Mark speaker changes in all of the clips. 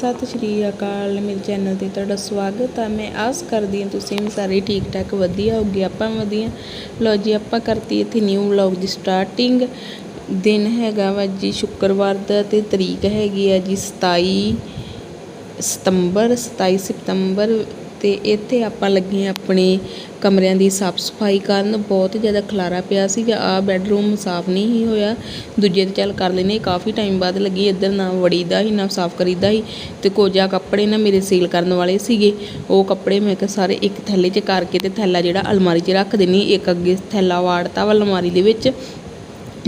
Speaker 1: ਸਤਿ ਸ਼੍ਰੀ ਅਕਾਲ, ਮੇਰੇ ਚੈਨਲ ਤੇ ਤੁਹਾਡਾ ਸਵਾਗਤ ਆ। ਮੈਂ ਆਸ ਕਰਦੀ ਹਾਂ ਤੁਸੀਂ ਵੀ ਸਾਰੇ ਠੀਕ ਠਾਕ ਵਧੀਆ ਹੋਗੇ ਆਪਾਂ ਵਧੀਆ। ਲਓ ਜੀ, ਆਪਾਂ ਕਰਤੀ ਇੱਥੇ ਨਿਊ ਵਲੌਗ ਦੀ ਸਟਾਰਟਿੰਗ ਦਿਨ ਹੈਗਾ ਵਾ ਜੀ, ਸ਼ੁੱਕਰਵਾਰ ਦਾ ਤੇ ਤਰੀਕ ਹੈਗੀ ਆ ਜੀ 27 ਸਤੰਬਰ 27 ਸਤੰਬਰ ਤੇ ਇੱਥੇ ਆਪਾਂ ਲੱਗੇ ਆਪਣੇ ਕਮਰਿਆਂ ਦੀ ਸਾਫ਼ ਸਫ਼ਾਈ ਕਰਨ। ਬਹੁਤ ਜ਼ਿਆਦਾ ਖਲਾਰਾ ਪਿਆ ਸੀਗਾ। ਆ ਬੈੱਡਰੂਮ ਸਾਫ਼ ਨਹੀਂ ਹੀ ਹੋਇਆ। ਦੂਜੇ ਤੇ ਚੱਲ ਕਰ ਲੈਨੇ ਕਾਫੀ ਟਾਈਮ ਬਾਅਦ ਲੱਗੀ ਇੱਧਰ ਨਾ ਵੜੀਦਾ ਸੀ, ਨਾ ਸਾਫ਼ ਕਰੀਦਾ ਸੀ। ਤੇ ਕੋਜਾ ਕੱਪੜੇ ਨਾ ਮੇਰੇ ਸੇਲ ਕਰਨ ਵਾਲੇ ਸੀਗੇ। ਉਹ ਕੱਪੜੇ ਮੈਂ ਕਿਹਾ ਸਾਰੇ ਇੱਕ ਥੈਲੇ 'ਚ ਕਰਕੇ ਤੇ ਥੈਲਾ ਜਿਹੜਾ ਅਲਮਾਰੀ 'ਚ ਰੱਖ ਦੇਣੀ ਇੱਕ ਅੱਗੇ ਥੈਲਾ ਵਾੜਤਾ ਵਾ ਅਲਮਾਰੀ ਦੇ ਵਿੱਚ।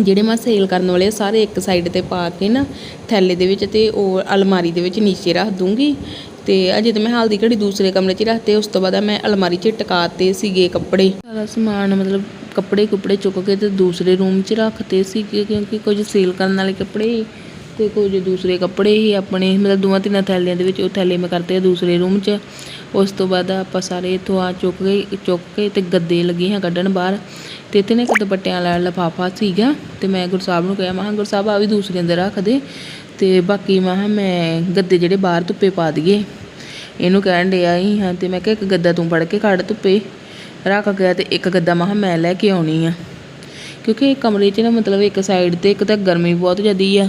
Speaker 1: ਜਿਹੜੇ ਮੈਂ ਸੇਲ ਕਰਨ ਵਾਲੇ ਸਾਰੇ ਇੱਕ ਸਾਈਡ ਤੇ ਪਾ ਕੇ ਨਾ ਥੈਲੇ ਦੇ ਵਿੱਚ ਤੇ ਉਹ ਅਲਮਾਰੀ ਦੇ ਵਿੱਚ ਨੀਚੇ ਰੱਖ ਦੂੰਗੀ। ਤੇ ਅਜੇ ਤਾਂ ਮੈਂ ਹਾਲ ਦੀ ਘੜੀ ਦੂਸਰੇ ਕਮਰੇ 'ਚ ਰੱਖਤੇ, ਉਸ ਤੋਂ ਬਾਅਦ ਮੈਂ ਅਲਮਾਰੀ 'ਚ ਟਿਕਾਤੇ ਸੀਗੇ ਕੱਪੜੇ। ਸਾਰਾ ਸਮਾਨ ਮਤਲਬ ਕੱਪੜੇ ਕੁਪੜੇ ਚੁੱਕ ਕੇ ਤੇ ਦੂਸਰੇ ਰੂਮ 'ਚ ਰੱਖਤੇ ਸੀ ਕਿਉਂਕਿ ਕੁਝ ਸੇਲ ਕਰਨ ਵਾਲੇ ਕੱਪੜੇ ਤੇ ਕੁਝ ਦੂਸਰੇ ਕੱਪੜੇ ਹੀ ਆਪਣੇ, ਮਤਲਬ ਦੋਵਾਂ ਤਿੰਨਾਂ ਥੈਲਿਆਂ ਦੇ ਵਿੱਚ ਉਹ ਥੈਲੇ ਮੈਂ ਕਰਤੇ ਆ ਦੂਸਰੇ ਰੂਮ 'ਚ। ਉਸ ਤੋਂ ਬਾਅਦ ਆਪਾਂ ਸਾਰੇ ਇੱਥੋਂ ਆ ਚੁੱਕ ਕੇ ਚੁੱਕ ਕੇ ਤੇ ਗੱਦੇ ਲੱਗੇ ਹਾਂ ਕੱਢਣ ਬਾਹਰ। ਤੇ ਇੱਥੇ ਨਾ ਇੱਕ ਦੁਪੱਟਿਆਂ ਵਾਲਾ ਲਿਫਾਫਾ ਸੀਗਾ ਤੇ ਮੈਂ ਗੁਰਸਾਹਿਬ ਨੂੰ ਕਿਹਾ ਮਹਾਂ ਕਿਹਾ ਗੁਰਸਾਹਿਬ ਆ ਵੀ ਦੂਸਰੇ ਅੰਦਰ ਰੱਖ ਦੇ। ਤੇ ਬਾਕੀ ਮੈਂ ਕਿਹਾ, ਮੈਂ ਗੱਦੇ ਜਿਹੜੇ ਬਾਹਰ ਧੁੱਪੇ ਪਾ ਦਈਏ। ਇਹਨੂੰ ਕਹਿਣ ਡਿਆ ਹੀ ਹਾਂ ਤੇ ਮੈਂ ਕਿਹਾ, ਇੱਕ ਗੱਦਾ ਤੂੰ ਫੜ ਕੇ ਕੱਢ ਧੁੱਪੇ, ਰੱਖ ਗਿਆ ਤੇ ਇੱਕ ਗੱਦਾ ਮੈਂ ਕਿਹਾ, ਮੈਂ ਲੈ ਕੇ ਆਉਣੀ ਆ। ਕਿਉਂਕਿ ਕਮਰੇ 'ਚ ਨਾ ਮਤਲਬ ਇੱਕ ਸਾਈਡ ਤੇ ਇੱਕ ਤਾਂ ਗਰਮੀ ਬਹੁਤ ਜ਼ਿਆਦੀ ਆ।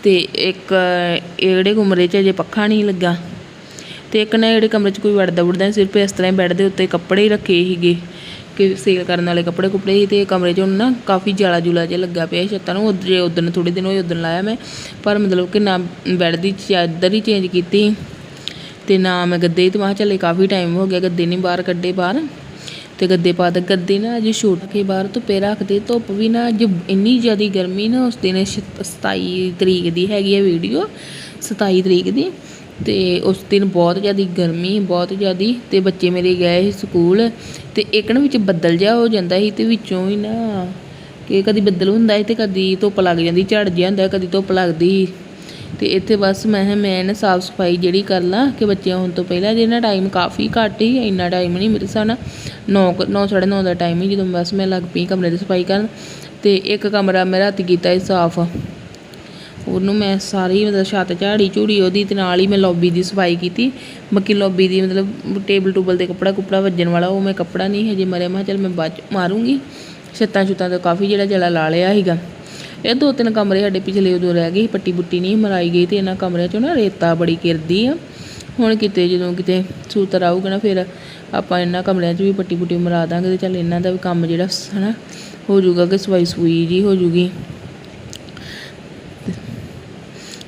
Speaker 1: ਅਤੇ ਇੱਕ, ਇਹ ਜਿਹੜੇ ਕਮਰੇ 'ਚ ਅਜੇ ਪੱਖਾ ਨਹੀਂ ਲੱਗਾ। ਅਤੇ ਇੱਕ ਨਾ ਜਿਹੜੇ ਕਮਰੇ 'ਚ ਕੋਈ ਵੜਦਾ ਵੁੜਦਾ ਨਹੀਂ ਸਿਰਫ ਇਸ ਤਰ੍ਹਾਂ ਹੀ ਬੈੱਡ ਦੇ ਉੱਤੇ ਕੱਪੜੇ ਹੀ ਰੱਖੇ ਸੀਗੇ, ਕਿ ਸੇਲ ਕਰਨ ਵਾਲੇ ਕੱਪੜੇ ਕੁਪੜੇ ਸੀ ਅਤੇ ਕਮਰੇ 'ਚ ਹੁਣ ਨਾ ਕਾਫੀ ਜਾਲਾ ਜੁਲਾ ਜਿਹਾ ਲੱਗਾ ਪਿਆ ਛੱਤਾਂ ਨੂੰ। ਉਦੋਂ ਜੇ ਥੋੜ੍ਹੇ ਦਿਨ ਹੋਏ ਉਦੋਂ ਲਾਇਆ ਮੈਂ, ਪਰ ਮਤਲਬ ਕਿ ਨਾ ਬੈੱਡ ਦੀ ਚਾਦਰ ਹੀ ਚੇਂਜ ਕੀਤੀ। ਅਤੇ ਨਾ ਮੈਂ ਗੱਦੇ ਤੇ ਮੈਂ ਕਿਹਾ ਚੱਲੇ ਕਾਫੀ ਟਾਈਮ ਹੋ ਗਿਆ, ਗੱਦੇ ਨਹੀਂ ਬਾਹਰ ਕੱਢੇ ਬਾਹਰ। ਤੇ ਗੱਦੇ ਪਾ ਦੇ ਗੱਦੇ ਨਾ ਅਜੇ ਛੋਟ ਕੇ ਬਾਹਰ ਧੁੱਪੇ ਰੱਖਦੇ, ਧੁੱਪ ਵੀ ਨਾ ਅੱਜ ਇੰਨੀ ਜ਼ਿਆਦਾ ਗਰਮੀ ਨਾ ਉਸ ਦਿਨ 27 ਤਰੀਕ ਦੀ ਹੈਗੀ ਹੈ ਵੀਡੀਓ 27 ਤਰੀਕ ਦੀ, ਤੇ ਉਸ ਦਿਨ ਬਹੁਤ ਜ਼ਿਆਦਾ ਗਰਮੀ, ਬਹੁਤ ਜ਼ਿਆਦਾ, ਤੇ ਬੱਚੇ ਮੇਰੇ ਗਏ ਸੀ ਸਕੂਲ, ਤੇ ਇੱਕ ਨਾ ਵਿੱਚ ਬੱਦਲ ਜਿਹਾ ਹੋ ਜਾਂਦਾ ਸੀ, ਤੇ ਵਿੱਚੋਂ ਹੀ ਨਾ ਕਿ ਕਦੀ ਬੱਦਲ ਹੁੰਦਾ ਸੀ ਤੇ ਕਦੀ ਧੁੱਪ ਲੱਗ ਜਾਂਦੀ, ਝੜ ਜਿਹਾ ਹੁੰਦਾ, ਕਦੀ ਧੁੱਪ ਲੱਗਦੀ ਸੀ। ਤੇ ਇੱਥੇ ਬਸ ਮੈਂ ਕਿਹਾ, ਮੈਂ ਨਾ ਸਾਫ਼ ਸਫ਼ਾਈ ਜਿਹੜੀ ਕਰ ਲਾਂ ਕਿ ਬੱਚੇ ਆਉਣ ਤੋਂ ਪਹਿਲਾਂ ਜਿਹਨਾਂ ਟਾਈਮ ਕਾਫੀ ਘੱਟ ਹੀ, ਇੰਨਾ ਟਾਈਮ ਨਹੀਂ ਮੇਰੇ ਹਿਸਾਬ ਨਾਲ 9 9 9:30 ਦਾ ਟਾਈਮ ਹੀ ਜਦੋਂ ਬਸ ਮੈਂ ਲੱਗ ਪਈ ਕਮਰੇ ਦੀ ਸਫ਼ਾਈ ਕਰਨ ਤੇ ਇੱਕ ਕਮਰਾ ਮੈਂ ਰਾਤੀ ਕੀਤਾ ਸੀ ਸਾਫ਼। ਉਹਨੂੰ ਮੈਂ ਸਾਰੀ ਮਤਲਬ ਛੱਤ, ਝਾੜੀ, ਝੂੜੀ ਉਹਦੀ ਤੇ ਨਾਲ ਹੀ ਮੈਂ ਲੌਬੀ ਦੀ ਸਫ਼ਾਈ ਕੀਤੀ। ਬਾਕੀ ਲੌਬੀ ਦੀ ਮਤਲਬ ਟੇਬਲ ਟੂਬਲ ਤੇ ਕੱਪੜਾ ਕੁਪੜਾ ਵੱਜਣ ਵਾਲਾ, ਉਹ ਮੈਂ ਕੱਪੜਾ ਨਹੀਂ ਹਜੇ ਮਰਿਆ, ਮੈਂ ਕਿਹਾ ਚੱਲ ਮੈਂ ਬਾਅਦ 'ਚ ਮਾਰੂੰਗੀ। ਛੱਤਾਂ ਛੁੱਤਾਂ ਤੋਂ ਕਾਫੀ ਜਿਹੜਾ ਜਲਾ ਲਾ ਲਿਆ ਸੀਗਾ। ਇਹ ਦੋ ਤਿੰਨ ਕਮਰੇ ਸਾਡੇ ਪਿਛਲੇ ਉਦੋਂ ਰਹਿ ਗਏ ਸੀ, ਪੱਟੀ ਪੁੱਟੀ ਨਹੀਂ ਮਰਾਈ ਗਈ ਤੇ ਇਹਨਾਂ ਕਮਰਿਆਂ 'ਚੋਂ ਨਾ ਰੇਤਾ ਬੜੀ ਕਿਰਦੀ ਆ। ਹੁਣ ਕਿਤੇ ਜਦੋਂ ਕਿਤੇ ਸੂਤਰ ਆਊਗਾ ਨਾ ਫਿਰ ਆਪਾਂ ਇਹਨਾਂ ਕਮਰਿਆਂ 'ਚ ਵੀ ਪੱਟੀ ਪੁੱਟੀ ਮਰਾ ਦਾਂਗੇ ਤੇ ਚੱਲ ਇਹਨਾਂ ਦਾ ਵੀ ਕੰਮ ਜਿਹੜਾ ਹਨਾ ਹੋ ਜਾਊਗਾ ਕਿ ਸਵਾਈ ਸੂਈ ਜੀ ਹੋ ਜੂਗੀ।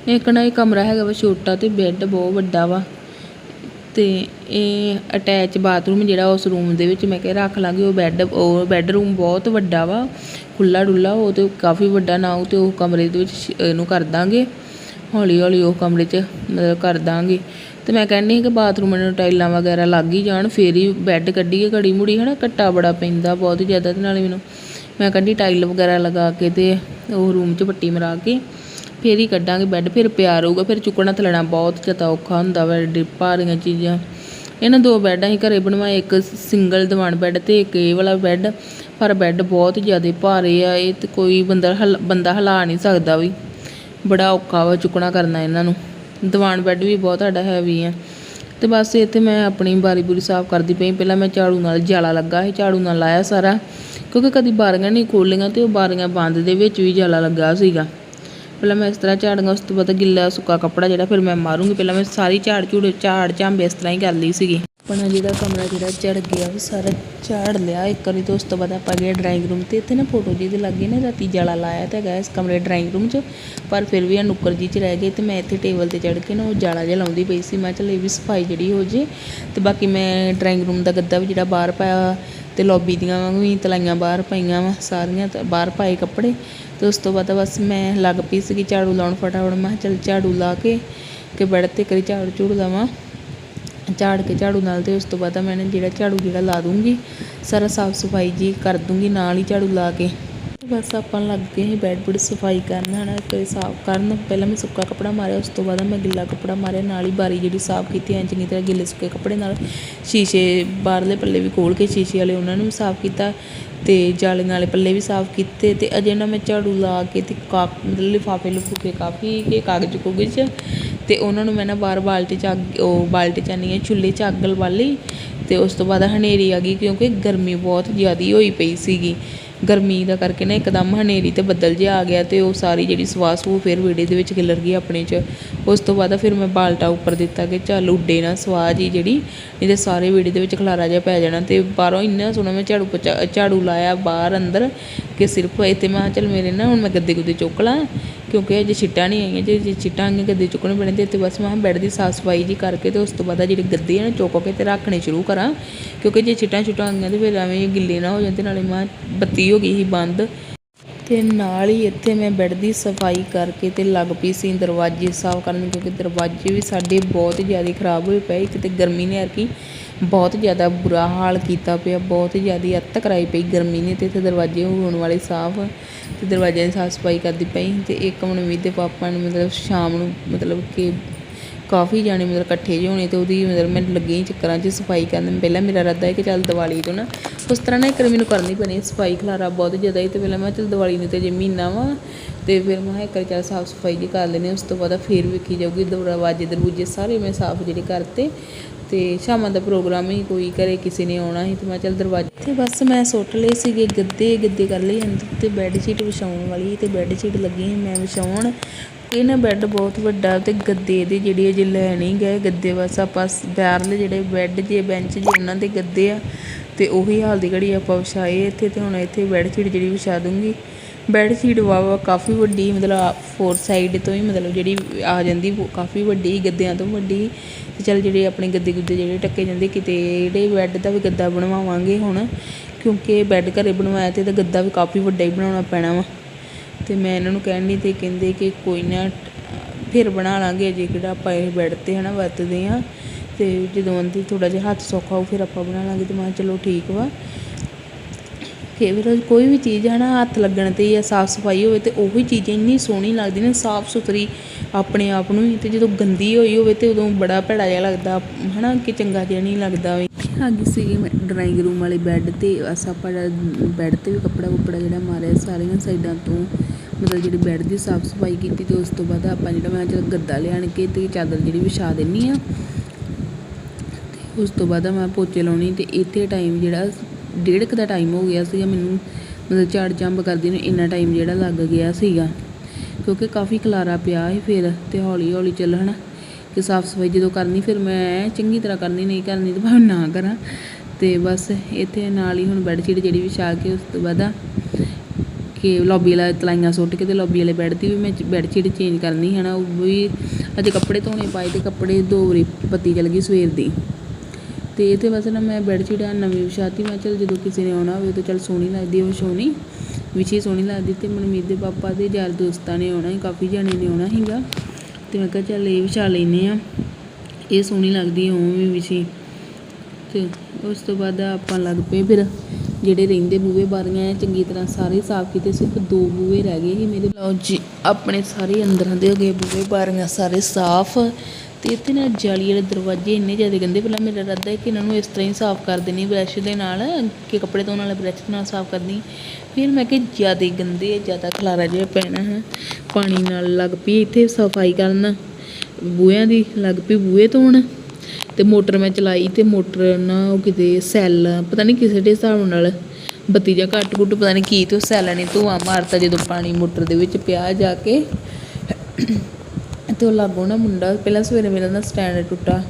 Speaker 1: ਇੱਕ ਨਾ ਇਹ ਕਮਰਾ ਹੈਗਾ ਵਾ ਛੋਟਾ ਤੇ ਬੈੱਡ ਬਹੁਤ ਵੱਡਾ ਵਾ ਤੇ ਇਹ ਅਟੈਚ ਬਾਥਰੂਮ ਜਿਹੜਾ ਉਸ ਰੂਮ ਦੇ ਵਿੱਚ ਮੈਂ ਕਿਹਾ ਰੱਖ ਲਾਂਗੇ ਉਹ ਬੈੱਡ ਉਹ ਬੈੱਡਰੂਮ ਬਹੁਤ ਵੱਡਾ ਵਾ ਖੁੱਲਾ ਡੁੱਲਾ ਉਹ ਤੇ ਕਾਫੀ ਵੱਡਾ ਨਾ ਉਹ ਤੇ ਉਹ ਕਮਰੇ ਦੇ ਵਿੱਚ ਇਹਨੂੰ ਕਰ ਦਾਂਗੇ। ਹੌਲੀ ਹੌਲੀ ਉਹ ਕਮਰੇ 'ਚ, ਮਤਲਬ ਕਰ ਦਾਂਗੇ। ਤੇ ਮੈਂ ਕਹਿੰਦੀ ਕਿ ਬਾਥਰੂਮ ਨੂੰ ਟਾਈਲਾਂ ਵਗੈਰਾ ਲੱਗ ਹੀ ਜਾਣ, ਫੇਰ ਹੀ ਬੈੱਡ ਕੱਢੀਏ ਘੜੀ ਮੁੜੀ, ਹਨਾ? ਕੱਟਾ ਬੜਾ ਪੈਂਦਾ ਬਹੁਤ ਜ਼ਿਆਦਾ ਤੇ ਨਾਲੇ ਮੈਨੂੰ, ਮੈਂ ਕਹਿੰਦੀ ਟਾਈਲ ਵਗੈਰਾ ਲਗਾ ਕੇ ਤੇ ਉਹ ਰੂਮ 'ਚ ਪੱਟੀ ਮਰਾ ਕੇ ਫੇਰ ਹੀ ਕੱਢਾਂਗੇ ਬੈੱਡ, ਫਿਰ ਪਿਆਰ ਹੋਊਗਾ, ਫਿਰ ਚੁੱਕਣਾ ਥਲਣਾ ਬਹੁਤ ਜ਼ਿਆਦਾ ਔਖਾ ਹੁੰਦਾ ਵਾ ਏਡੀ ਭਾਰੀਆਂ ਚੀਜ਼ਾਂ। ਇਹਨਾਂ ਦੋ ਬੈੱਡ ਅਸੀਂ ਘਰੇ ਬਣਵਾਏ, ਇੱਕ ਸਿੰਗਲ ਦੀਵਾਨ ਬੈੱਡ ਤੇ ਇੱਕ ਇਹ ਵਾਲਾ ਬੈੱਡ। ਪਰ ਬੈੱਡ ਬਹੁਤ ਜ਼ਿਆਦਾ ਭਾਰੇ ਆ, ਇਹ ਤੇ ਕੋਈ ਬੰਦਾ ਹਲ- ਬੰਦਾ ਹਿਲਾ ਨਹੀਂ ਸਕਦਾ ਵੀ। ਬੜਾ ਔਖਾ ਵਾ ਚੁੱਕਣਾ ਕਰਨਾ ਇਹਨਾਂ ਨੂੰ। ਦੀਵਾਨ ਬੈੱਡ ਵੀ ਬਹੁਤ ਸਾਡਾ ਹੈਵੀ ਆ। ਤੇ ਬਸ ਇੱਥੇ ਮੈਂ ਆਪਣੀ ਬਾਰੀ ਬੂਰੀ ਸਾਫ਼ ਕਰਦੀ ਪਈ। ਪਹਿਲਾਂ ਮੈਂ ਝਾੜੂ ਨਾਲ ਜਾਲਾ ਲੱਗਾ ਸੀ, ਝਾੜੂ ਨਾਲ ਲਾਇਆ ਸਾਰਾ। ਕਿਉਂਕਿ ਕਦੀ ਬਾਰੀਆਂ ਨਹੀਂ ਖੋਲੀਆਂ ਤੇ ਉਹ ਬਾਰੀਆਂ ਬੰਦ ਦੇ ਵਿੱਚ ਵੀ ਜਾਲਾ ਲੱਗਾ ਸੀਗਾ। ਪਹਿਲਾਂ ਮੈਂ ਇਸ ਤਰ੍ਹਾਂ ਝਾੜੂੰਗਾ ਉਸ ਤੋਂ ਬਾਅਦ ਗਿੱਲਾ ਸੁੱਕਾ ਕੱਪੜਾ ਜਿਹੜਾ ਫਿਰ ਮੈਂ ਮਾਰੂੰਗੀ। ਪਹਿਲਾਂ ਮੈਂ ਸਾਰੀ ਝਾੜ ਝੂੜ ਝਾੜ ਝਾਂਬੇ ਇਸ ਤਰ੍ਹਾਂ ਹੀ ਕਰ ਲਈ ਸੀਗੀ। ਆਪਣਾ ਜਿਹੜਾ ਕਮਰਾ ਜਿਹੜਾ ਝੜ ਗਿਆ ਉਹ ਸਾਰਾ ਝਾੜ ਲਿਆ। ਇੱਕ ਵਾਰੀ ਤੇ ਉਸ ਤੋਂ ਬਾਅਦ ਆਪਾਂ ਗਏ ਡਰਾਇੰਗ ਰੂਮ ਤੇ। ਇੱਥੇ ਨਾ ਫੋਟੋ ਜੀ ਦੇ ਲੱਗੇ ਨਾ, ਰਾਤੀ ਜਾਲਾ ਲਾਇਆ ਤਾਂ ਹੈਗਾ ਇਸ ਕਮਰੇ ਡਰਾਇੰਗ ਰੂਮ 'ਚ। ਪਰ ਫਿਰ ਵੀ ਆ ਨੁੱਕਰ ਜੀ 'ਚ ਰਹਿ ਗਏ ਤੇ ਮੈਂ ਇੱਥੇ ਟੇਬਲ ਤੇ ਚੜ੍ਹ ਕੇ ਨਾ ਉਹ ਜਾਲਾ ਜਿਹਾ ਲਾਉਂਦੀ ਪਈ ਸੀ। ਮੈਂ ਕਿਹਾ ਚੱਲ ਇਹ ਵੀ ਸਫ਼ਾਈ ਜਿਹੜੀ ਹੋ ਜੇ। ਤੇ ਬਾਕੀ ਮੈਂ ਡਰਾਇੰਗ ਰੂਮ ਦਾ ਗੱਦਾ ਵੀ ਜਿਹੜਾ ਬਾਹਰ ਪਾਇਆ ਤੇ ਲੌਬੀ ਦੀਆਂ ਵੀ ਤਲਾਈਆਂ ਬਾਹਰ ਪਾਈਆਂ ਵਾ ਸਾਰੀਆਂ ਬਾਹਰ ਪਾਏ ਕੱਪੜੇ। ਤੇ ਉਸ ਤੋਂ ਬਾਅਦ ਬਸ ਮੈਂ ਲੱਗ ਪਈ ਸੀਗੀ ਝਾੜੂ ਲਾਉਣ ਫਟਾਫਟ। ਮੈਂ ਕਿਹਾ ਚੱਲ ਝਾੜੂ ਲਾ ਕੇ, ਕਿ ਬੈਡ ਤੇ ਕਰੀ ਝਾੜੂ ਝੂੜ ਲਾਵਾਂ। ਝਾੜ ਕੇ ਝਾੜੂ ਨਾਲ ਤੇ ਉਸ ਤੋਂ ਬਾਅਦ ਮੈਂ ਜਿਹੜਾ ਝਾੜੂ ਜਿਹੜਾ ਲਾ ਦੂੰਗੀ, ਸਾਰਾ ਸਾਫ਼ ਸਫ਼ਾਈ ਜੀ ਕਰ ਦੂੰਗੀ ਨਾਲ ਹੀ ਝਾੜੂ ਲਾ ਕੇ। ਬਸ ਆਪਾਂ ਲੱਗ ਗਏ ਸੀ ਬੈੱਡ ਬੁੱਡ ਸਫ਼ਾਈ ਕਰਨ, ਹਨਾ ਕੋਈ ਸਾਫ਼ ਕਰਨ। ਪਹਿਲਾਂ ਮੈਂ ਸੁੱਕਾ ਕੱਪੜਾ ਮਾਰਿਆ, ਉਸ ਤੋਂ ਬਾਅਦ ਮੈਂ ਗਿੱਲਾ ਕੱਪੜਾ ਮਾਰਿਆ, ਨਾਲ ਹੀ ਬਾਰੀ ਜਿਹੜੀ ਸਾਫ਼ ਕੀਤੀ, ਐਂ ਚੰਗੀ ਤਰ੍ਹਾਂ ਗਿੱਲੇ ਸੁੱਕੇ ਕੱਪੜੇ ਨਾਲ। ਸ਼ੀਸ਼ੇ ਬਾਹਰਲੇ ਪੱਲੇ ਵੀ ਖੋਲ ਕੇ ਸ਼ੀਸ਼ੇ ਵਾਲੇ ਉਹਨਾਂ ਨੂੰ ਵੀ ਸਾਫ਼ ਕੀਤਾ ਤੇ ਜਾਲੀਆਂ ਵਾਲੇ ਪੱਲੇ ਵੀ ਸਾਫ਼ ਕੀਤੇ ਤੇ ਅਜੇ ਨਾ ਮੈਂ ਝਾੜੂ ਲਾ ਕੇ ਤੇ ਕਾ ਮਤਲਬ ਲਿਫਾਫੇ ਲਫੂਫੇ ਕਾਫੀ ਕੇ ਕਾਗਜ਼ ਕੁਗਜ਼ ਤੇ ਉਹਨਾਂ ਨੂੰ ਮੈਂ ਨਾ ਬਾਹਰ ਬਾਲਟੀ ਚ ਅੱਗ, ਉਹ ਬਾਲਟੀ ਚ ਨਹੀਂ ਚੁੱਲ੍ਹੇ ਚ ਅੱਗ ਲਵਾ ਲਈ ਤੇ ਉਸ ਤੋਂ ਬਾਅਦ ਹਨੇਰੀ ਆ ਗਈ ਕਿਉਂਕਿ ਗਰਮੀ ਬਹੁਤ ਜ਼ਿਆਦੀ ਹੋਈ ਪਈ ਸੀਗੀ। ਗਰਮੀ ਦਾ ਕਰਕੇ ਨਾ ਇੱਕਦਮ ਹਨੇਰੀ ਤੇ ਬੱਦਲ ਜਿਹਾ ਆ ਗਿਆ ਤੇ ਉਹ ਸਾਰੀ ਜਿਹੜੀ ਸਵਾਹ ਸੂ ਫਿਰ ਵਿਹੜੇ ਦੇ ਵਿੱਚ ਖਿਲਰ ਗਈ ਆਪਣੇ 'ਚ। ਉਸ ਤੋਂ ਬਾਅਦ ਫਿਰ ਮੈਂ ਬਾਲਟਾ ਉੱਪਰ ਦਿੱਤਾ ਕਿ ਚੱਲ ਉੱਡੇ ਨਾ ਸਵਾਹ ਜੀ ਜਿਹੜੀ, ਨਹੀਂ ਤੇ ਸਾਰੇ ਵਿਹੜੇ ਦੇ ਵਿੱਚ ਖਲਾਰਾ ਜਿਹਾ ਪੈ ਜਾਣਾ ਤੇ ਬਾਹਰੋਂ ਇੰਨਾ ਸੋਹਣਾ ਮੈਂ ਝਾੜੂ ਪੋਚਾ, ਝਾੜੂ ਲਾਇਆ ਬਾਹਰ ਅੰਦਰ ਕਿ ਸਿਰਫ ਇੱਥੇ ਮੈਂ ਕਿਹਾ ਚੱਲ ਮੇਰੇ ਨਾ ਹੁਣ ਮੈਂ ਗੱਦੇ ਗੁੱਦੇ ਚੁੱਕ ਲਾਂ, ਕਿਉਂਕਿ ਅਜੇ ਛਿੱਟਾਂ ਨਹੀਂ ਆਈਆਂ, ਜੇ ਜੇ ਛਿੱਟਾਂ ਆਈਆਂ ਗੱਦੇ ਚੁੱਕਣੇ ਪੈਣੇ ਤੇ ਇੱਥੇ ਬਸ ਮੈਂ ਬੈੱਡ ਦੀ ਸਾਫ਼ ਸਫ਼ਾਈ ਜੀ ਕਰਕੇ ਤੇ ਉਸ ਤੋਂ ਬਾਅਦ ਜਿਹੜੇ ਗੱਦੇ ਆ ਨਾ ਚੁੱਕ ਕੇ ਤੇ ਰੱਖਣੇ ਸ਼ੁਰੂ ਕਰਾਂ, ਕਿਉਂਕਿ ਜੇ ਛਿੱਟਾਂ ਛੁੱਟਾਂ ਆਈਆਂ ਤੇ ਫਿਰ ਐਵੇਂ ਗਿੱਲੇ ਨਾ ਹੋ ਜਾਂਦੇ ਨਾਲੇ ਮੈਂ ਬੱਤੀ ਹੋ ਗਈ ਸੀ ਬੰਦ। ਤੇ ਨਾਲ ਹੀ ਇੱਥੇ ਮੈਂ ਬੈੱਡ ਦੀ ਸਫ਼ਾਈ ਕਰਕੇ ਤੇ ਲੱਗ ਪਈ ਸੀ ਦਰਵਾਜ਼ੇ ਸਾਫ਼ ਕਰਨ ਕਿਉਂਕਿ ਦਰਵਾਜ਼ੇ ਵੀ ਸਾਡੇ ਬਹੁਤ ਜ਼ਿਆਦਾ ਖਰਾਬ ਹੋਏ ਪਏ ਇੱਕ ਤੇ ਗਰਮੀ ਨੇ ਅਰਕੀ ਬਹੁਤ ਜ਼ਿਆਦਾ ਬੁਰਾ ਹਾਲ ਕੀਤਾ ਪਿਆ, ਬਹੁਤ ਜ਼ਿਆਦਾ ਅੱਤ ਕਰਾਈ ਪਈ ਗਰਮੀ ਨੇ ਤੇ ਇੱਥੇ ਦਰਵਾਜ਼ੇ ਹੋਣ ਵਾਲੇ ਸਾਫ਼, ਤੇ ਦਰਵਾਜ਼ਿਆਂ ਦੀ ਸਾਫ਼ ਸਫ਼ਾਈ ਕਰਦੀ ਪਈ ਤੇ ਇੱਕ ਮਨਮੀਤ ਦੇ ਪਾਪਾ ਨੇ ਮਤਲਬ ਸ਼ਾਮ ਨੂੰ ਮਤਲਬ ਕਿ ਕਾਫੀ ਜਾਣੇ ਮਤਲਬ ਇਕੱਠੇ ਜਿਹੇ ਹੋਣੇ ਤੇ ਉਹਦੀ ਮਤਲਬ ਮੈਂ ਲੱਗੀ ਚੱਕਰਾਂ 'ਚ ਸਫ਼ਾਈ ਕਰਨ। ਪਹਿਲਾਂ ਮੇਰਾ ਇਰਾਦਾ ਹੈ ਕਿ ਚੱਲ ਦੀਵਾਲੀ ਤੋਂ ਨਾ ਉਸ ਤਰ੍ਹਾਂ ਨਾ ਇੱਕ ਵਾਰੀ ਮੈਨੂੰ ਕਰਨੀ ਪੈਣੀ ਸਫ਼ਾਈ ਖਲਾਰਾ ਬਹੁਤ ਜ਼ਿਆਦਾ ਸੀ ਤੇ ਪਹਿਲਾਂ ਮੈਂ ਕਿਹਾ ਚੱਲ ਦੀਵਾਲੀ ਨੂੰ ਤੇ ਜੇ ਮਹੀਨਾ ਵਾ ਤੇ ਫਿਰ ਮੈਂ ਕਿਹਾ ਇੱਕ ਵਾਰੀ ਚੱਲ ਸਾਫ਼ ਸਫ਼ਾਈ ਜੀ ਕਰ ਲੈਂਦੇ ਹਾਂ। ਉਸ ਤੋਂ ਬਾਅਦ ਫਿਰ ਵੇਖੀ ਜਾਊਗੀ ਦਰਵਾਜ਼ੇ ਦਰਵਾਜ਼ੇ ਸਾਰੇ ਮੈਂ ਸਾਫ਼ ਜਿਹੜੇ ਕਰਤੇ ਤੇ ਸ਼ਾਮਾਂ ਦਾ ਪ੍ਰੋਗਰਾਮ ਹੀ ਕੋਈ ਘਰੇ ਕਿਸੇ ਨੇ ਆਉਣਾ ਸੀ ਤੇ ਮੈਂ ਚੱਲ ਦਰਵਾਜ਼ੇ ਤੇ ਬਸ ਮੈਂ ਸੁੱਟ ਲਏ ਸੀਗੇ, ਗੱਦੇ ਗੱਦੇ ਕਰ ਲਏ ਅੰਦਰ ਤੇ ਬੈੱਡ ਸ਼ੀਟ ਵਿਛਾਉਣ ਵਾਲੀ ਤੇ ਬੈੱਡ ਸ਼ੀਟ ਲੱਗੀ ਸੀ ਮੈਂ ਵਿਛਾਉਣ। ਇਹ ਨਾ ਬੈੱਡ ਬਹੁਤ ਵੱਡਾ ਤੇ ਗੱਦੇ ਇਹਦੇ ਜਿਹੜੇ ਅਜੇ ਲੈ ਨਹੀਂ ਗਏ, ਗੱਦੇ ਬਸ ਆਪਾਂ ਸ- ਬਾਹਰਲੇ ਜਿਹੜੇ ਬੈੱਡ ਜੇ ਬੈਂਚ ਜੇ, ਉਹਨਾਂ ਦੇ ਗੱਦੇ ਆ। ਤੇ ਉਹੀ ਹਾਲ ਦੀ ਘੜੀ ਆਪਾਂ ਵਿਛਾਏ ਇੱਥੇ ਤੇ ਹੁਣ ਇੱਥੇ ਬੈੱਡ ਸ਼ੀਟ ਜਿਹੜੀ ਵਿਛਾ ਦੂੰਗੀ। ਬੈੱਡ ਸ਼ੀਟ ਵਾਵਾ ਕਾਫੀ ਵੱਡੀ ਮਤਲਬ ਫੋਰ ਸਾਈਡ ਤੋਂ ਹੀ ਮਤਲਬ ਜਿਹੜੀ ਆ ਜਾਂਦੀ ਕਾਫੀ ਵੱਡੀ, ਗੱਦਿਆਂ ਤੋਂ ਵੱਡੀ। ਤੇ ਚੱਲ ਜਿਹੜੇ ਆਪਣੇ ਗੱਦੇ ਗੁੱਦੇ ਜਿਹੜੇ ਟੱਕੇ ਜਾਂਦੇ, ਕਿਤੇ ਜਿਹੜੇ ਬੈੱਡ ਦਾ ਵੀ ਗੱਦਾ ਬਣਵਾਵਾਂਗੇ ਹੁਣ। ਕਿਉਂਕਿ ਬੈੱਡ ਘਰੇ ਬਣਵਾਇਆ ਤੇ ਇਹਦਾ ਗੱਦਾ ਵੀ ਕਾਫੀ ਵੱਡਾ ਹੀ ਬਣਾਉਣਾ ਪੈਣਾ ਵਾ। ਤੇ ਮੈਂ ਇਹਨਾਂ ਨੂੰ ਕਹਿਣ ਲਈ ਤੇ ਕਹਿੰਦੇ ਕਿ ਕੋਈ ਨਾ ਫਿਰ ਬਣਾ ਲਾਂਗੇ ਜੇ ਕਿਹੜਾ ਆਪਾਂ ਇਹ ਬੈੱਡ ਤੇ ਹਨਾ ਵਰਤਦੇ ਆ ਤੇ ਜਦੋਂ ਆਂਦੀ ਥੋੜਾ ਜਿਹਾ ਹੱਥ ਸੌਖਾ ਹੋ ਫਿਰ ਆਪਾਂ ਬਣਾ ਲਾਂਗੇ ਤੇ ਮੈਂ ਕਿਹਾ ਚਲੋ ਠੀਕ ਵਾ। ਕਿ ਫਿਰ ਕੋਈ ਵੀ ਚੀਜ਼ ਹੈ ਨਾ, ਹੱਥ ਲੱਗਣ ਤੇ ਜਾਂ ਸਾਫ਼ ਸਫ਼ਾਈ ਹੋਵੇ ਤੇ ਉਹੀ ਚੀਜ਼ ਇੰਨੀ ਸੋਹਣੀ ਲੱਗਦੀ ਨਾ, ਸਾਫ਼ ਸੁਥਰੀ ਆਪਣੇ ਆਪ ਨੂੰ ਹੀ ਤੇ ਜਦੋਂ ਗੰਦੀ ਹੋਈ ਹੋਵੇ ਤੇ ਉਦੋਂ ਬੜਾ ਭੈੜਾ ਜਿਹਾ ਲੱਗਦਾ, ਹਨਾ, ਕਿ ਚੰਗਾ ਜਿਹਾ ਨਹੀਂ ਲੱਗਦਾ ਵੀ। ਆ ਗਈ ਸੀਗੀ ਮੈਂ ਡਰਾਇੰਗ ਰੂਮ ਵਾਲੇ ਬੈੱਡ ਤੇ ਅਸ ਆਪਾਂ ਬੈੱਡ ਤੇ ਵੀ ਕੱਪੜਾ ਕੁਪੜਾ ਜਿਹੜਾ ਮਾਰਿਆ ਸਾਰੀਆਂ ਸਾਈਡਾਂ ਤੋਂ, ਮਤਲਬ ਜਿਹੜੀ ਬੈੱਡ ਦੀ ਸਾਫ਼ ਸਫ਼ਾਈ ਕੀਤੀ ਤੇ ਉਸ ਤੋਂ ਬਾਅਦ ਆਪਾਂ ਜਿਹੜਾ ਮੈਂ ਚਲ ਗੱਦਾ ਲਿਆਣ ਕੇ ਤੇ ਚਾਦਰ ਜਿਹੜੀ ਵਿਛਾ ਦਿੰਨੀ ਆ ਉਸ ਤੋਂ ਬਾਅਦ ਮੈਂ ਪੋਚੇ ਲਾਉਣੀ ਤੇ ਇੱਥੇ ਟਾਈਮ ਜਿਹੜਾ ਡੇਢ ਕੁ ਦਾ ਟਾਈਮ ਹੋ ਗਿਆ ਸੀਗਾ, ਮੈਨੂੰ ਮਤਲਬ ਝਾੜ ਝੰਬ ਕਰਦੀ ਨੂੰ ਇੰਨਾ ਟਾਈਮ ਜਿਹੜਾ ਲੱਗ ਗਿਆ ਸੀਗਾ। ਕਿਉਂਕਿ ਕਾਫੀ ਖਲਾਰਾ ਪਿਆ ਸੀ ਫਿਰ ਤੇ ਹੌਲੀ ਹੌਲੀ ਚੱਲਣਾ ਕਿ ਸਾਫ਼ ਸਫ਼ਾਈ ਜਦੋਂ ਕਰਨੀ ਫਿਰ ਮੈਂ ਚੰਗੀ ਤਰ੍ਹਾਂ ਕਰਨੀ, ਨਹੀਂ ਕਰਨੀ ਤਾਂ ਭਾਵੇਂ ਨਾ ਕਰਾਂ। ਤੇ ਬਸ ਇੱਥੇ ਨਾਲ ਹੀ ਹੁਣ ਬੈੱਡਸ਼ੀਟ ਜਿਹੜੀ ਵਿਛਾ ਕੇ ਉਸ ਤੋਂ ਬਾਅਦ ਕਿ ਲੌਬੀ ਵਾਲਾ ਤਲਾਈਆਂ ਸੁੱਟ ਕੇ ਤੇ ਲੌਬੀ ਵਾਲੇ ਬੈੱਡ ਦੀ ਵੀ ਮੈਂ ਬੈੱਡਸ਼ੀਟ ਚੇਂਜ ਕਰਨੀ ਹੈ ਨਾ ਉਹ ਵੀ ਅੱਜ ਕੱਪੜੇ ਧੋਣੇ ਪਾਏ ਤੇ ਕੱਪੜੇ ਦੋ ਵਾਰੀ ਪੱਤੀ ਚਲ ਗਈ ਸਵੇਰ ਦੀ। ਤੇ ਇਹ ਤੇ ਬਸ ਨਾ ਮੈਂ ਬੈਡਸ਼ੀਟ ਆ, ਨਵੀਂ ਵਿਛਾਤੀ। ਮੈਂ ਚਲ ਜਦੋਂ ਕਿਸੇ ਨੇ ਆਉਣਾ ਹੋਵੇ ਤਾਂ ਚਲ ਸੋਹਣੀ ਲੱਗਦੀ ਹੈ ਵਿਛਾਉਣੀ ਵਿਛੀ ਸੋਹਣੀ ਲੱਗਦੀ ਤੇ ਮਨਮੀਤ ਦੇ ਪਾਪਾ ਦੇ ਯਾਰ ਦੋਸਤਾਂ ਨੇ ਆਉਣਾ ਸੀ, ਕਾਫੀ ਜਾਣੇ ਨੇ ਆਉਣਾ ਸੀਗਾ। ਤੇ ਮੈਂ ਕਿਹਾ ਚੱਲ ਇਹ ਵਿਛਾ ਲੈਨੇ ਆ। ਇਹ ਸੋਹਣੀ ਲੱਗਦੀ ਹੈ ਉਹ ਵੀ ਵਿਛੀ। ਤੇ ਉਸ ਤੋਂ ਬਾਅਦ ਆਪਾਂ ਲੱਗ ਪਏ ਫਿਰ, ਜਿਹੜੇ ਰਹਿੰਦੇ ਬੂਹੇ ਬਾਰੀਆਂ ਆ, ਚੰਗੀ ਤਰ੍ਹਾਂ ਸਾਰੇ ਸਾਫ਼ ਕੀਤੇ, ਸਿਰਫ ਦੋ ਬੂਹੇ ਰਹਿ ਗਏ ਸੀ ਮੇਰੇ। ਲਓ ਜੀ, ਆਪਣੇ ਸਾਰੇ ਅੰਦਰਾਂ ਦੇ ਹੋ ਗਏ ਬੂਹੇ ਬਾਰੀਆਂ, ਸਾਰੇ ਸਾਫ਼। ਤੇ ਇੱਥੇ ਨਾ ਜਾਲੀ ਵਾਲੇ ਦਰਵਾਜ਼ੇ ਇੰਨੇ ਜ਼ਿਆਦਾ ਗੰਦੇ, ਪਹਿਲਾਂ ਮੇਰਾ ਇਰਾਦਾ ਹੈ ਕਿ ਇਹਨਾਂ ਨੂੰ ਇਸ ਤਰ੍ਹਾਂ ਹੀ ਸਾਫ਼ ਕਰ ਦੇਣੀ, ਬ੍ਰਸ਼ ਦੇ ਨਾਲ ਕਿ ਕੱਪੜੇ ਧੋਣ ਵਾਲੇ ਬ੍ਰਸ਼ ਨਾਲ ਸਾਫ਼ ਕਰਨੀ ਫਿਰ ਮੈਂ ਕਿ ਜ਼ਿਆਦਾ ਗੰਦੇ ਆ, ਜ਼ਿਆਦਾ ਖਲਾਰਾ ਜਿਹਾ ਪੈਣਾ ਹੈ। ਪਾਣੀ ਨਾਲ ਲੱਗ ਪਈ ਇੱਥੇ ਸਫ਼ਾਈ ਕਰਨ। ਬੂਹਿਆਂ ਦੀ ਲੱਗ ਪਈ ਬੂਹੇ ਧੋਣ। ਤੇ ਮੋਟਰ ਮੈਂ ਚਲਾਈ ਤੇ ਮੋਟਰ ਨਾ ਉਹ ਕਿਤੇ ਸੈੱਲ, ਪਤਾ ਨਹੀਂ ਕਿਸੇ ਦੇ ਹਿਸਾਬ ਨਾਲ ਬੱਤੀ ਜਾਂ ਘੱਟ ਘੁੱਟ, ਪਤਾ ਨਹੀਂ ਕੀ ਤੇ ਉਹ ਸੈੱਲ ਨੇ ਧੂਆ ਮਾਰਤਾ ਜਦੋਂ ਪਾਣੀ ਮੋਟਰ ਦੇ ਵਿੱਚ ਪਿਆ ਜਾ ਕੇ। ਤੇ ਉਹ ਲਾਗੋਂ ਨਾ ਮੁੰਡਾ, ਪਹਿਲਾਂ ਸਵੇਰੇ ਮੇਰਾ ਨਾ ਸਟੈਂਡ ਟੁੱਟਾ।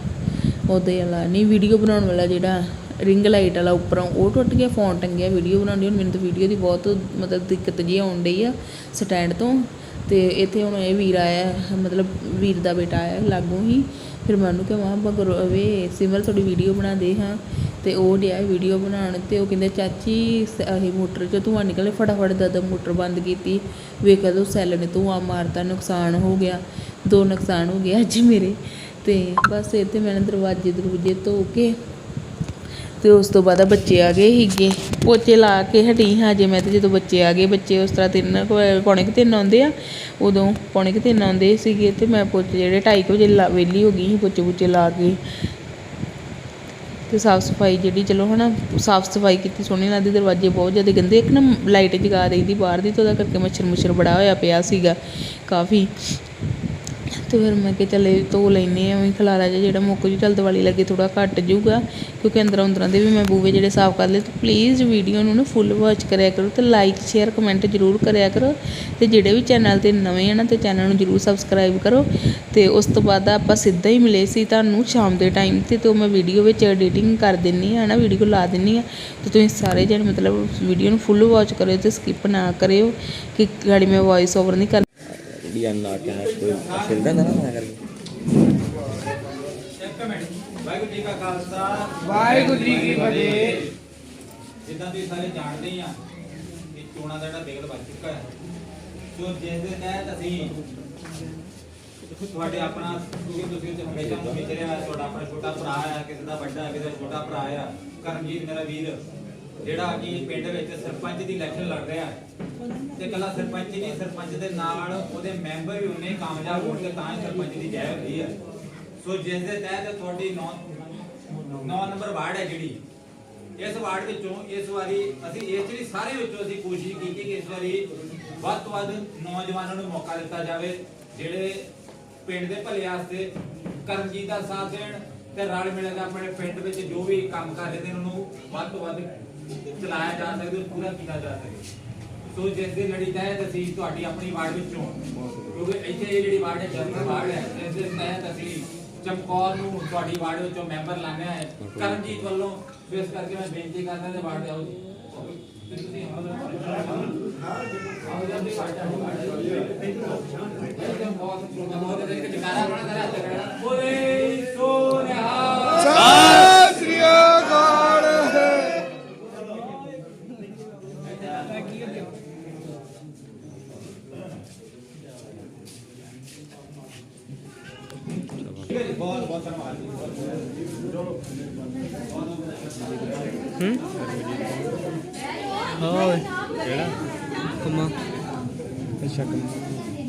Speaker 1: ਉਹਦੇ ਵਾਲਾ, ਨਹੀਂ ਵੀਡੀਓ ਬਣਾਉਣ ਵਾਲਾ ਜਿਹੜਾ ਰਿੰਗ ਲਾਈਟ ਵਾਲਾ ਉੱਪਰੋਂ, ਉਹ ਟੁੱਟ ਗਿਆ ਫੋਨ ਟੰਗਿਆ ਵੀਡੀਓ ਬਣਾਉਂਦੀ, ਹੁਣ ਮੈਨੂੰ ਤਾਂ ਵੀਡੀਓ ਦੀ ਬਹੁਤ ਮਤਲਬ ਦਿੱਕਤ ਜੀ ਆਉਣ ਡਈ ਆ ਸਟੈਂਡ ਤੋਂ। ਤੇ ਇੱਥੇ ਹੁਣ ਇਹ ਵੀਰ ਆਇਆ, ਮਤਲਬ ਵੀਰ ਦਾ ਬੇਟਾ ਆਇਆ ਲਾਗੋਂ ਹੀ। ਫਿਰ ਮੈਂ ਉਹਨੂੰ ਕਿਹਾ, ਮਾਂ ਬਗਰ ਵੇ ਸਿਮਰ ਤੁਹਾਡੀ ਵੀਡੀਓ ਬਣਾ ਦੇ ਹਾਂ। ਤੇ ਉਹ ਡਿਆ ਵੀਡੀਓ ਬਣਾਉਣ, ਤੇ ਉਹ ਕਹਿੰਦੇ, ਚਾਚੀ, ਸ- ਇਹ ਮੋਟਰ ਚੋਂ ਧੂੰਆਂ ਨਿਕਲੇ ਫਟਾਫਟ ਦਦ ਮੋਟਰ ਬੰਦ ਕੀਤੀ। ਵੇਖਿਆ ਤਾਂ ਸੈੱਲ ਨੇ ਧੂੰਆਂ ਮਾਰਤਾ, ਨੁਕਸਾਨ ਹੋ ਗਿਆ। ਦੋ ਨੁਕਸਾਨ ਹੋ ਗਏ ਅੱਜ ਮੇਰੇ। ਤੇ ਬਸ ਇੱਥੇ ਮੈਂ ਦਰਵਾਜ਼ੇ ਦਰੂਜੇ ਧੋ ਕੇ ਤੇ ਉਸ ਤੋਂ ਬਾਅਦ ਬੱਚੇ ਆ ਗਏ ਸੀਗੇ। ਪੋਚੇ ਲਾ ਕੇ ਹਟੀ ਹਾਂ ਜੇ ਮੈਂ ਤੇ ਜਦੋਂ ਬੱਚੇ ਆ ਗਏ, ਬੱਚੇ ਉਸ ਤਰ੍ਹਾਂ ਤਿੰਨ ਕੁ ਪੌਣੇ ਕੁ ਤਿੰਨ ਆਉਂਦੇ ਆ। ਉਦੋਂ ਪੌਣੇ ਕੁ ਤਿੰਨ ਆਉਂਦੇ ਸੀਗੇ ਤੇ ਮੈਂ ਪੋਚੇ ਜਿਹੜੇ ਢਾਈ ਕੁ ਵਜੇ ਲਾ, ਵਿਹਲੀ ਹੋ ਗਈ ਸੀ ਪੋਚੇ ਪੋਚੇ ਲਾ ਕੇ। ਤੇ ਸਾਫ਼ ਸਫ਼ਾਈ ਜਿਹੜੀ ਚਲੋ ਹਨਾ, ਸਾਫ਼ ਸਫ਼ਾਈ ਕੀਤੀ ਸੋਹਣੀ ਲੱਗਦੀ ਦਰਵਾਜ਼ੇ ਬਹੁਤ ਜ਼ਿਆਦਾ ਗੰਦੇ, ਇੱਕ ਨਾ ਲਾਈਟ ਜਗਾ ਦਈ ਦੀ ਬਾਹਰ ਦੀ, ਤੇ ਉਹਦਾ ਕਰਕੇ ਮੱਛਰ ਮੁੱਛਰ ਬੜਾ ਹੋਇਆ ਪਿਆ ਸੀਗਾ ਕਾਫੀ। ਅਤੇ ਫਿਰ ਮੈਂ ਕਿਹਾ ਚੱਲ ਇਹ ਧੋ ਲੈਂਦੇ ਹਾਂ ਵੀ ਖਲਾਰਾ ਜਿਹਾ ਜਿਹੜਾ ਮੁੱਕ ਜੂ, ਚੱਲ ਦੀਵਾਲੀ ਲੱਗੇ ਥੋੜ੍ਹਾ ਘੱਟ ਜੂਗਾ, ਕਿਉਂਕਿ ਅੰਦਰਾਂ ਅੰਦਰਾਂ ਦੇ ਵੀ ਮੈਂ ਬੂਵੇ ਜਿਹੜੇ ਸਾਫ਼ ਕਰ ਲਏ, ਤੇ ਪਲੀਜ਼ ਵੀਡੀਓ ਨੂੰ ਨਾ ਫੁੱਲ ਵਾਚ ਕਰਿਆ ਕਰੋ ਤੇ ਲਾਈਕ ਸ਼ੇਅਰ ਕਮੈਂਟ ਜ਼ਰੂਰ ਕਰਿਆ ਕਰੋ ਤੇ ਜਿਹੜੇ ਵੀ ਚੈਨਲ ਤੇ ਨਵੇਂ ਆ ਨਾ, ਤੇ ਚੈਨਲ ਨੂੰ ਜ਼ਰੂਰ ਸਬਸਕ੍ਰਾਈਬ ਕਰੋ ਤੇ ਉਸ ਤੋਂ ਬਾਅਦ ਆਪਾਂ ਸਿੱਧਾ ਹੀ ਮਿਲੇ ਸੀ ਤੁਹਾਨੂੰ ਸ਼ਾਮ ਦੇ ਟਾਈਮ ਤੇ ਤੇ ਮੈਂ ਵੀਡੀਓ ਵਿੱਚ ਐਡੀਟਿੰਗ ਕਰ ਦਿੰਨੀ ਆ ਨਾ ਵੀਡੀਓ ਲਾ ਦਿੰਨੀ ਆ, ਤੇ ਤੁਸੀਂ ਸਾਰੇ ਜਣ ਮਤਲਬ ਵੀਡੀਓ ਨੂੰ ਫੁੱਲ ਵਾਚ ਕਰਿਓ ਤੇ ਸਕਿਪ ਨਾ ਕਰਿਓ, ਕਿ ਗਾੜੀ ਮੈਂ ਵੌਇਸ ਓਵਰ ਨਹੀਂ ਕਰ
Speaker 2: ਹੈ ਕੋਈ ਖੇਡਦਾ ਨਾ ਨਾ ਕਰਕੇ।
Speaker 3: ਵਾਹਿਗੁਰੂ ਜੀ ਕਾ ਖਾਲਸਾ।
Speaker 4: ਵਾਹਿਗੁਰੂ ਜੀ ਕੀ ਫਤਿਹ।
Speaker 3: ਜਿੱਦਾਂ ਤੁਸੀਂ ਸਾਰੇ ਜਾਣਦੇ ਹੀ ਆ ਕਿ ਚੋਣਾਂ ਦਾ ਜਿਹੜਾ ਬਿਗਲ ਵੱਜ ਚੁੱਕਾ ਹੈ। ਸੋ ਜਿਸ ਦੇ ਤਹਿਤ ਅਸੀਂ ਤੁਹਾਡੇ ਆਪਣਾ ਕਿਉਂਕਿ ਤੁਸੀਂ ਉੱਥੇ ਹਮੇਸ਼ਾ ਨੂੰ ਵਿਚਰਿਆ ਤੁਹਾਡਾ ਆਪਣਾ ਛੋਟਾ ਭਰਾ ਆ ਕਿਸੇ ਦਾ ਵੱਡਾ ਕਿਸੇ ਦਾ ਛੋਟਾ ਭਰਾ ਆ। ਕਰਮਜੀਤ ਮੇਰਾ ਵੀਰ ਜਿਹੜਾ ਕਿ ਪਿੰਡ ਵਿੱਚ ਸਰਪੰਚ ਦੀ ਇਲੈਕਸ਼ਨ ਲੜ ਰਿਹਾ ਹੈ। ਤੇ ਕੱਲਾ ਸਰਪੰਚ ਨਹੀਂ, ਸਰਪੰਚ ਦੇ ਨਾਲ ਉਹਦੇ ਮੈਂਬਰ ਵੀ ਉਹਨੇ ਕਾਮਯਾਬ ਹੋਣ ਤੇ ਤਾਂ ਹੀ ਸਰਪੰਚ ਦੀ ਜੈ ਹੁੰਦੀ ਹੈ। ਸੋ ਜਿਸ ਦੇ ਤਹਿਤ ਤੁਹਾਡੀ 9 9 ਨੰਬਰ ਵਾਰਡ ਹੈ ਜਿਹੜੀ। ਇਸ ਵਾਰਡ ਵਿੱਚੋਂ ਇਸ ਵਾਰੀ ਅਸੀਂ, ਇਸ ਜਿਹੜੀ ਸਾਰੇ ਵਿੱਚੋਂ ਅਸੀਂ ਕੋਸ਼ਿਸ਼ ਕੀਤੀ ਕਿ ਇਸ ਵਾਰੀ ਵੱਧ ਤੋਂ ਵੱਧ ਨੌਜਵਾਨਾਂ ਨੂੰ ਮੌਕਾ ਦਿੱਤਾ ਜਾਵੇ, ਜਿਹੜੇ ਪਿੰਡ ਦੇ ਭਲੇ ਵਾਸਤੇ ਕਰਮਜੀਤ ਦਾ ਸਾਥ ਦੇਣ ਤੇ ਰਲ ਮਿਲ ਕੇ ਆਪਣੇ ਪਿੰਡ ਵਿੱਚ ਜੋ ਵੀ ਕੰਮ ਕਰ ਰਹੇ ਨੇ, ਉਹਨਾਂ ਨੂੰ ਵੱਧ ਤੋਂ ਵੱਧ ਚਲਾਇਆ ਜਾ ਸਕੇ ਤੇ ਪੂਰਾ ਕੀਤਾ ਜਾ ਸਕੇ ਸੋ ਜਿਸ ਦੇ ਲੜੀ ਤਹਿਤ ਅਸੀਂ ਤੁਹਾਡੀ ਆਪਣੀ ਵਾਰਡ ਵਿੱਚੋਂ ਕਿਉਂਕਿ ਇੱਥੇ ਇਹ ਜਿਹੜੀ ਵਾਰਡ ਹੈ ਜਨਰਲ ਵਾਰਡ ਹੈ ਇਸ ਦੇ ਤਹਿਤ ਅਸੀਂ ਚਮਕੌਰ ਨੂੰ ਤੁਹਾਡੀ ਵਾਰਡ ਵਿੱਚੋਂ ਮੈਂਬਰ ਲਾਣਿਆ ਹੈ। ਕਰਮਜੀਤ ਵੱਲੋਂ ਇਸ ਕਰਕੇ ਮੈਂ ਬੇਨਤੀ ਕਰਦਾ ਤੇ ਵਾਰਡ ਦੇ ਆਓ ਜੀ। ਤੇ ਤੁਸੀਂ ਆਓ ਜੀ। ਵਾਰਡ ਆਓ ਬਹੁਤ ਬਹੁਤ ਦੇ ਜਕਾਰਾ ਬਣਾ ਕਰਾ ਬੋਲੇ ਸੋ ਨਿਹਾਲ ਬਹੁਤ ਬਹੁਤ ਧੰਨਵਾਦ
Speaker 2: ਹਾਂ। ਓਏ ਕਿਹੜਾ? ਕਮਾ। ਅੱਛਾ ਕਮਾ।